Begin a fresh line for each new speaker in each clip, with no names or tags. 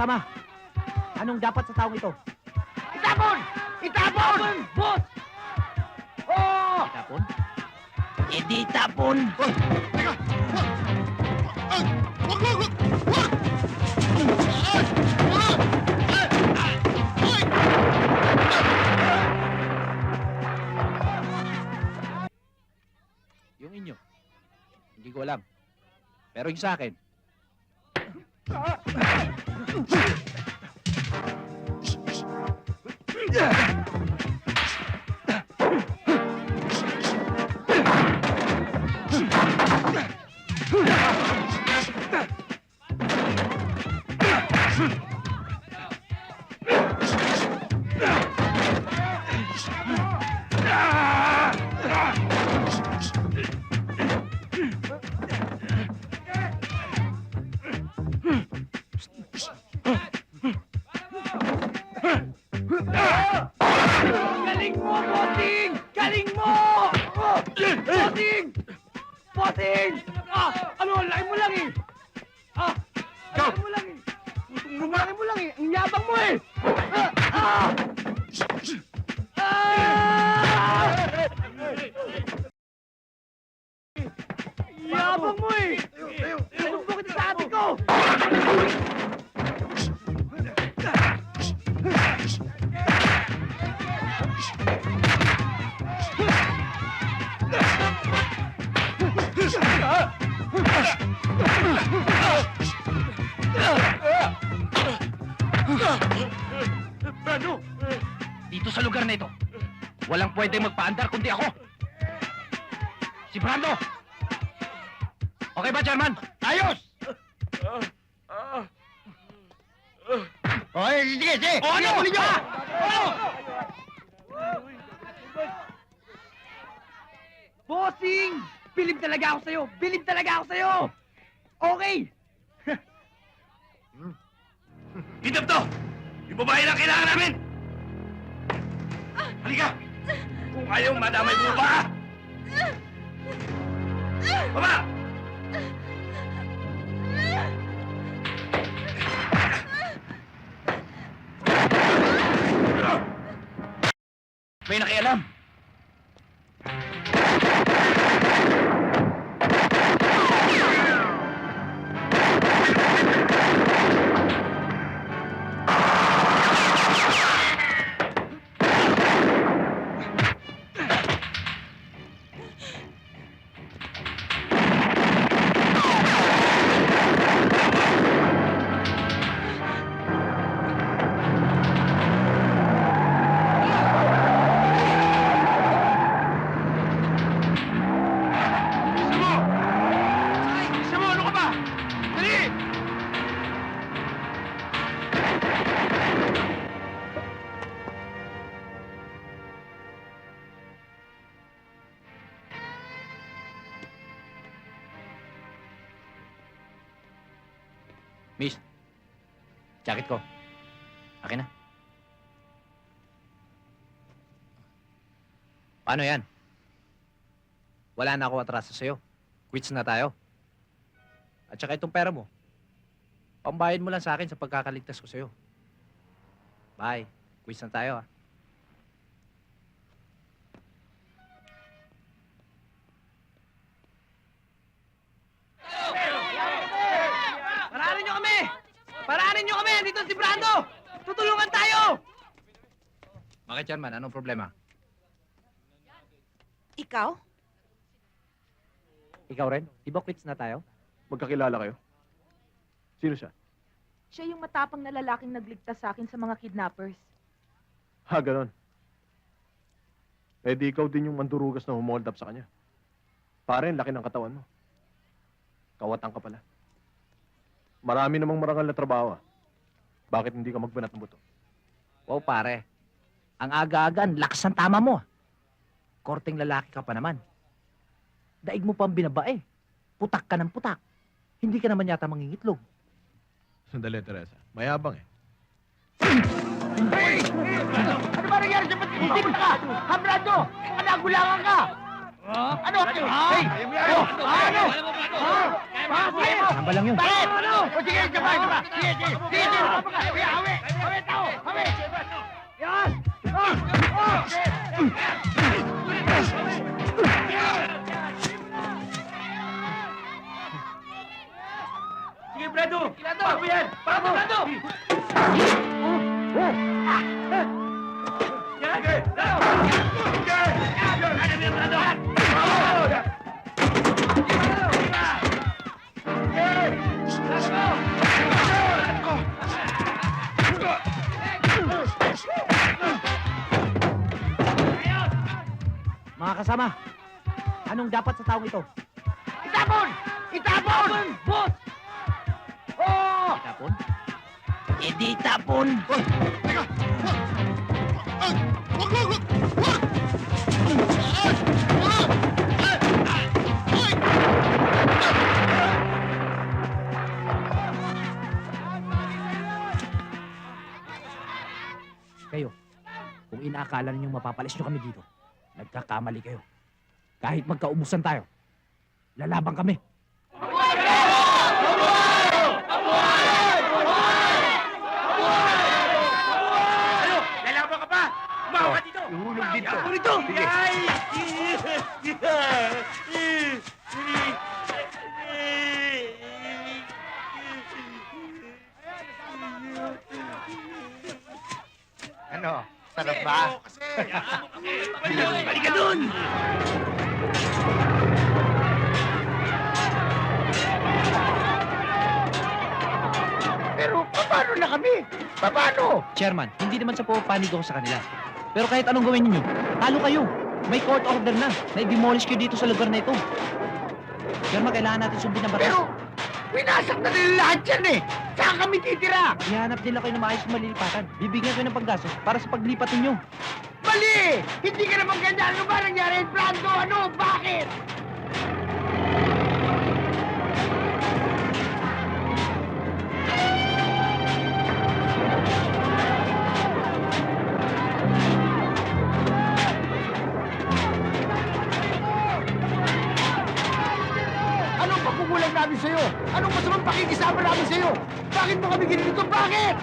Kasama, anong dapat sa taong ito?
Itapon! Itapon! Boss! Oh!
Itapon? Hindi itapon!
Teka! Wag! Wag!
Yung inyo. Hindi ko alam. Pero yung sa akin,
Galing Brando!
dito sa lugar na ito, walang pwede magpaandar kundi ako. Si Brando! Okay ba, Chairman?
Ayos! Okay, sige!
O ano?
Huli nyo! Ano? Bossing! Bilib talaga ako sa'yo! Bilib talaga ako sa'yo! Okay!
Hintap to! Yung babae lang kailangan namin! Halika! Kung ayaw madamay mo ba? Baba!
May nakialam. Miss, jacket ko. Akin na. Paano yan? Wala na ako atraso sa'yo. Quits na tayo. At saka itong pera mo. Pambayad mo lang sa akin sa pagkakaligtas ko sa'yo. Bye. Quits na tayo, ah.
Paranin nyo kami! Paranin si Brando! Tutulungan tayo!
Bakit, Chairman? Anong problema?
Ikaw?
Ikaw rin? Di ba quits na tayo?
Magkakilala kayo? Sino siya?
Siya yung matapang na lalaking nagligtas sa akin sa mga kidnappers.
Ha, ganon. Eh di ikaw din yung mandurugas na humold up sa kanya. Pare, ang laki ng katawan mo. Kawatan ka pala. Marami namang marangal na trabaho ah. Bakit hindi ka magbanat ng buto?
Wow, pare. Ang aga-aga, ang lakas ng tama mo. Korteng lalaki ka pa naman. Daig mo pang binabae. Putak ka ng putak. Hindi ka naman yata mangingitlog.
Sandali, Teresa. Mayabang eh.
Hey! Ano ba nangyari sa pati? Hindi mo ka! Ha, Brando! Anagulangan ka! Ano? Hey! Oh, ano? Oh, bakit?
Namba lang yun.
Bakit? Ano? O sige, sabay, sabay. Sige, sige. Sige, sige. Sige, hawi. Hawi, tao. Hawi. Yan. Oh, oh.
Sige, Brado! Bago yan! Bago! Brado! Yan! Brado!
Kasama, anong dapat sa taong ito?
Itapon! Itapon! Boss! Oh!
Tapon? Hindi tapon! Kayo, kung inaakala ninyong mapapalis nyo kami dito, nagkakamali kayo. Kahit magkaubusan tayo, lalaban kami.
Ano? Lalaban ka pa! Umawa ka dito!
Ihulog dito.
Ako rito! Ay!
Ano? Sarap ba?
Balik ka dun!
Pero paano na kami? Paano?
Chairman, hindi naman sa pupanig ako sa kanila. Pero kahit anong gawin ninyo, talo kayo. May court order na na i-demolish kayo dito sa lugar na ito. Chairman, kailangan natin sundin ang batas.
Pero, winasak na nila lahat yan eh. Saan kami titira?
Ihanap nila kayo ng maayos na malilipatan. Bibigyan kayo ng paggastos para sa paglipat ninyo.
Mali! Hindi ka naman ganyan. Ano ba nangyari? Brando, ano? Bakit? Anong pagkukulang namin sa'yo? Anong masamang pakikisama namin sa'yo? Bakit mo kami ginito? Bakit?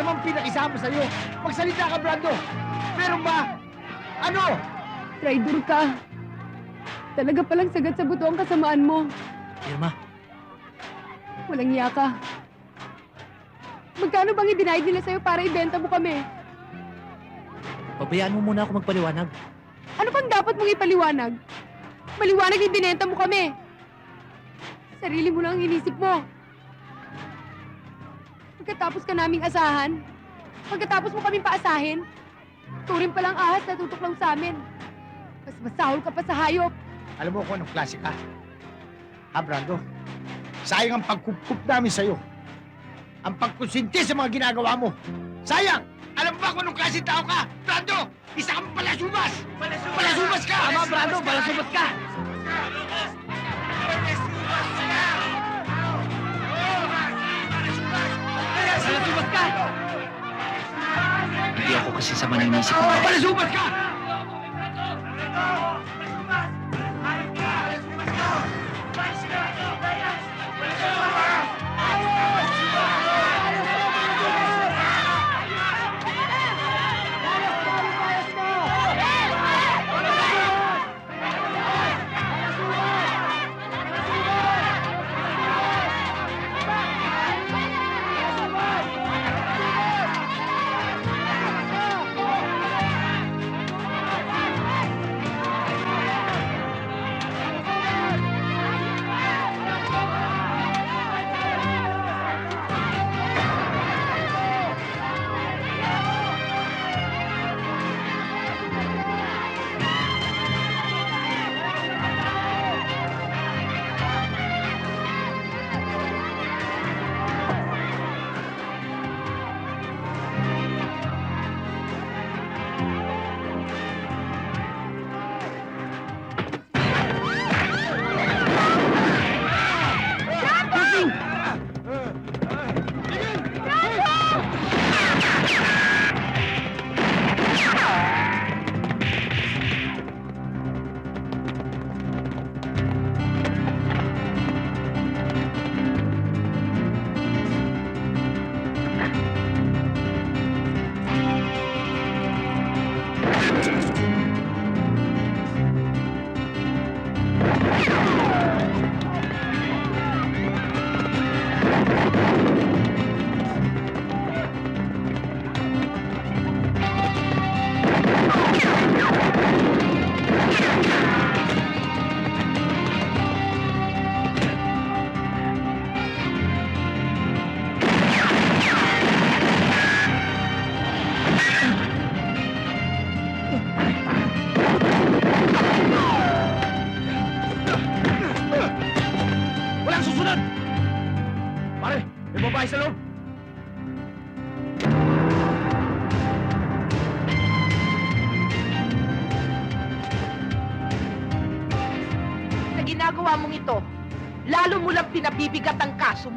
Masamang pinakisama sa'yo? Magsalita ka, Brando! Meron ba? Ano?
Traitor ka. Talaga palang sagat sa buto ang kasamaan mo.
Irma,
Walang iya ka. Magkano bang i-denied nila sa'yo para ibenta mo kami?
pabayaan mo muna ako magpaliwanag.
Ano pang dapat mong ipaliwanag? Maliwanag yung binenta mo kami. Sarili mo lang ang inisip mo. Pagkatapos ka naming asahan, pagkatapos mo kaming paasahin, turing palang ahas na tutuklaw sa amin. Mas masahol ka pa sa hayop.
Alam mo kung anong klase ka? Ha, Brando? Sayang ang pagkukup namin sa'yo. Ang pagkusinti sa mga ginagawa mo. Sayang! Alam mo ba kung anong klase tao ka? Brando! Isa kang palasubas! Palasubas ka! Tama, Brando! Palasubas ka! Palasubas ka!
Hindi ako kasi sa maninisip mo.
Palasubas ka!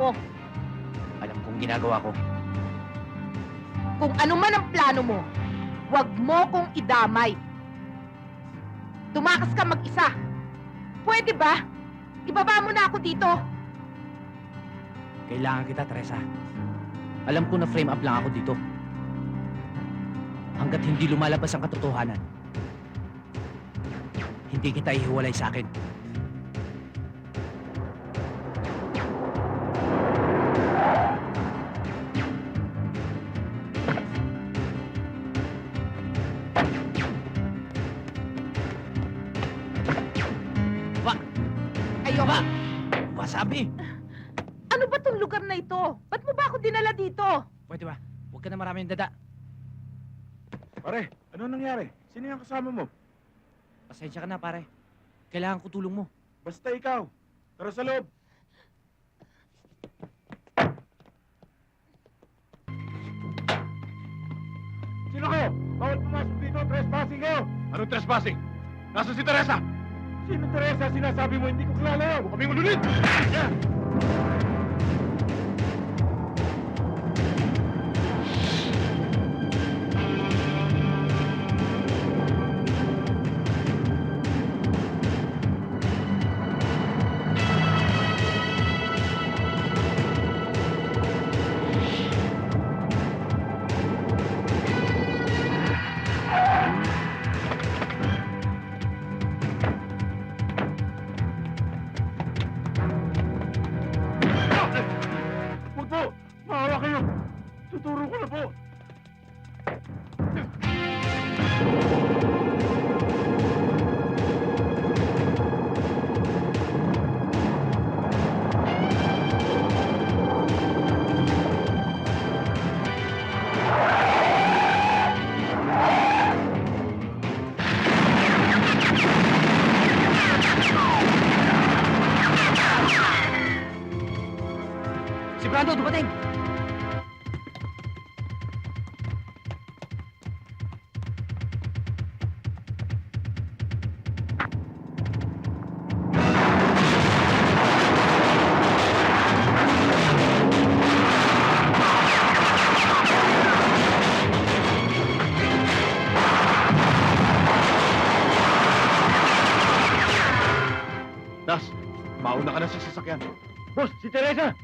Mo.
Alam kong ginagawa ko.
Kung ano man ang plano mo, huwag mo kong idamay. Tumakas ka mag-isa. Pwede ba? Ibaba mo na ako dito.
Kailangan kita, Teresa. Alam ko na frame up lang ako dito. Hanggat hindi lumalabas ang katotohanan, hindi kita ihiwalay sa akin. Wasabi!
Ano ba tong lugar na ito? Ba't mo ba ako dinala dito?
Pwede ba? Huwag ka na maraming dada.
Pare, ano nangyari? Sino yung kasama mo?
Pasensya ka na, pare. Kailangan ko tulong mo.
Basta ikaw. Tara sa loob. Sino kayo? Bawal pumasok dito. Trespassing kayo. Anong trespassing? Nasaan si Teresa? Sino Teresa? Sinasabi mo hindi ko kilala. Huwag kaming ulunit! Yeah. Sasakyan. Boss, si Teresa!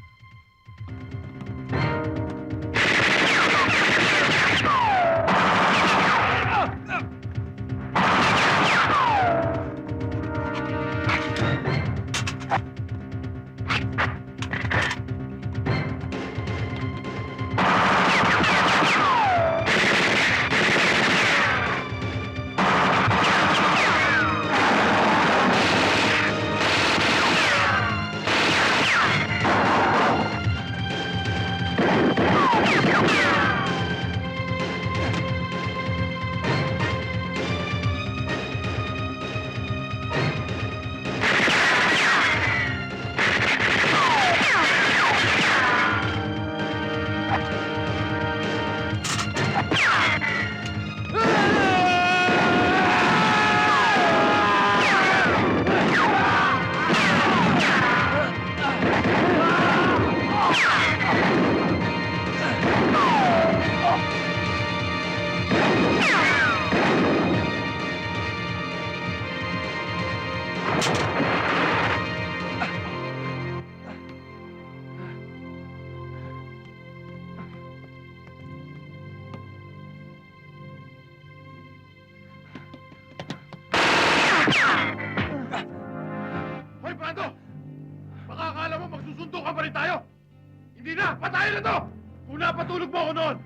Hindi na! Patayin na to! Kung napatulog mo ako noon,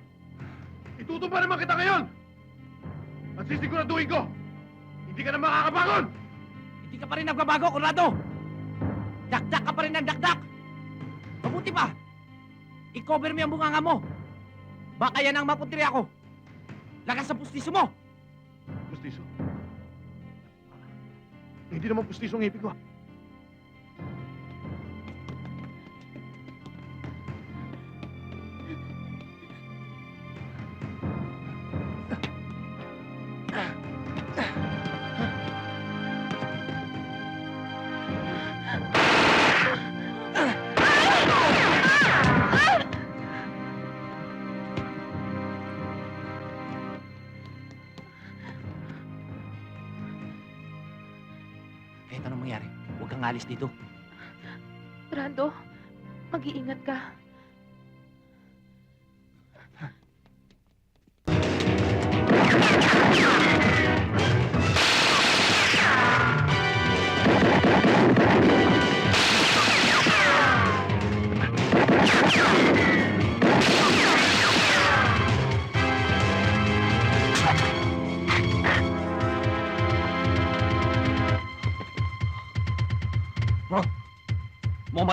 itutumpa naman kita ngayon! At sisiguraduhin ko, hindi ka na makakabangon!
Hindi ka pa rin nagbabago, Conrado! Dakdak ka pa rin ng dakdak! Mabuti pa! I-cover mo yung bunganga mo! Baka yan ang maputiri ako! Lakas sa pustiso mo!
Pustiso? Hindi naman pustiso ang ngipin ko.
Huwag kang alis dito.
Brando, mag-iingat ka.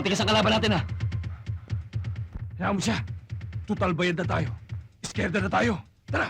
Matigas ang kalaban natin, ha? Hayaan mo siya. Total bayad na tayo. Scared na tayo. Tara!